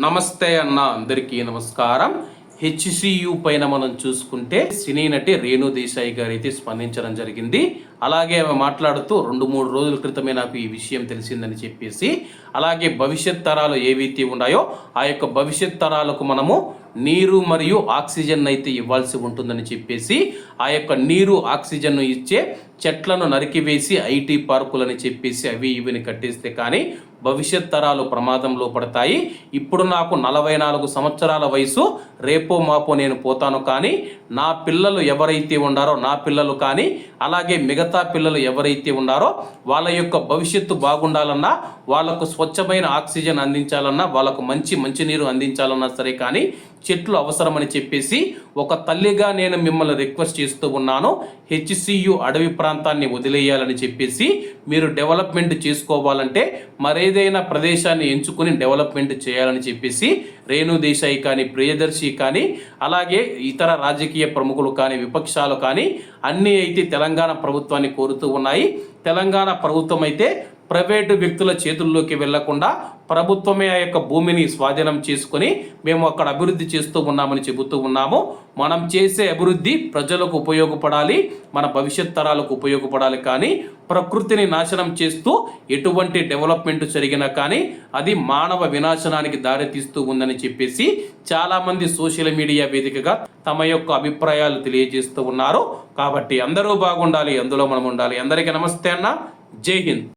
నమస్తే అన్న అందరికీ నమస్కారం. హెచ్సియు పైన మనం చూసుకుంటే సినీ నటి రేణు దేశాయి గారు అయితే స్పందించడం జరిగింది. అలాగే ఆమె మాట్లాడుతూ రెండు మూడు రోజుల క్రితమే నాకు ఈ విషయం తెలిసిందని చెప్పేసి అలాగే భవిష్యత్ తరాలు ఏవైతే ఉన్నాయో ఆ యొక్క భవిష్యత్ తరాలకు మనము నీరు మరియు ఆక్సిజన్ అయితే ఇవ్వాల్సి ఉంటుందని చెప్పేసి ఆ యొక్క నీరు ఆక్సిజన్ను ఇచ్చే చెట్లను నరికివేసి ఐటీ పార్కులని చెప్పేసి అవి ఇవిని కట్టేస్తే కానీ భవిష్యత్ తరాలు ప్రమాదంలో పడతాయి. ఇప్పుడు నాకు నలభై నాలుగు సంవత్సరాల వయసు. రేపో మాపో నేను పోతాను కానీ నా పిల్లలు ఎవరైతే ఉన్నారో నా పిల్లలు కానీ అలాగే మిగతా పిల్లలు ఎవరైతే ఉన్నారో వాళ్ళ యొక్క భవిష్యత్తు బాగుండాలన్నా వాళ్ళకు స్వచ్ఛమైన ఆక్సిజన్ అందించాలన్నా వాళ్ళకు మంచి మంచినీరు అందించాలన్నా సరే కానీ చెట్లు అవసరమని చెప్పేసి ఒక తల్లిగా నేను మిమ్మల్ని రిక్వెస్ట్ చేస్తూ ఉన్నాను. హెచ్సియు అడవి ప్రాంతాన్ని వదిలేయాలని చెప్పేసి మీరు డెవలప్మెంట్ చేసుకోవాలంటే మరేదైనా ప్రదేశాన్ని ఎంచుకుని డెవలప్మెంట్ చేయాలని చెప్పేసి రేణు దేశాయి కానీ ప్రియదర్శి కానీ అలాగే ఇతర రాజకీయ ప్రముఖులు కానీ విపక్షాలు కానీ అన్నీ అయితే తెలంగాణ ప్రభుత్వాన్ని కోరుతూ ఉన్నాయి. తెలంగాణ ప్రభుత్వం అయితే ప్రైవేటు వ్యక్తుల చేతుల్లోకి వెళ్ళకుండా ప్రభుత్వమే ఆ యొక్క భూమిని స్వాధీనం చేసుకొని మేము అక్కడ అభివృద్ధి చేస్తూ ఉన్నామని చెబుతూ ఉన్నాము. మనం చేసే అభివృద్ధి ప్రజలకు ఉపయోగపడాలి మన భవిష్యత్ తరాలకు ఉపయోగపడాలి కానీ ప్రకృతిని నాశనం చేస్తూ ఎటువంటి డెవలప్మెంట్ జరిగినా కానీ అది మానవ వినాశనానికి దారితీస్తూ ఉందని చెప్పేసి చాలామంది సోషల్ మీడియా వేదికగా తమ యొక్క అభిప్రాయాలు తెలియజేస్తూ ఉన్నారు. కాబట్టి అందరూ బాగుండాలి అందులో మనం ఉండాలి. అందరికీ నమస్తే అన్న. జై హింద్.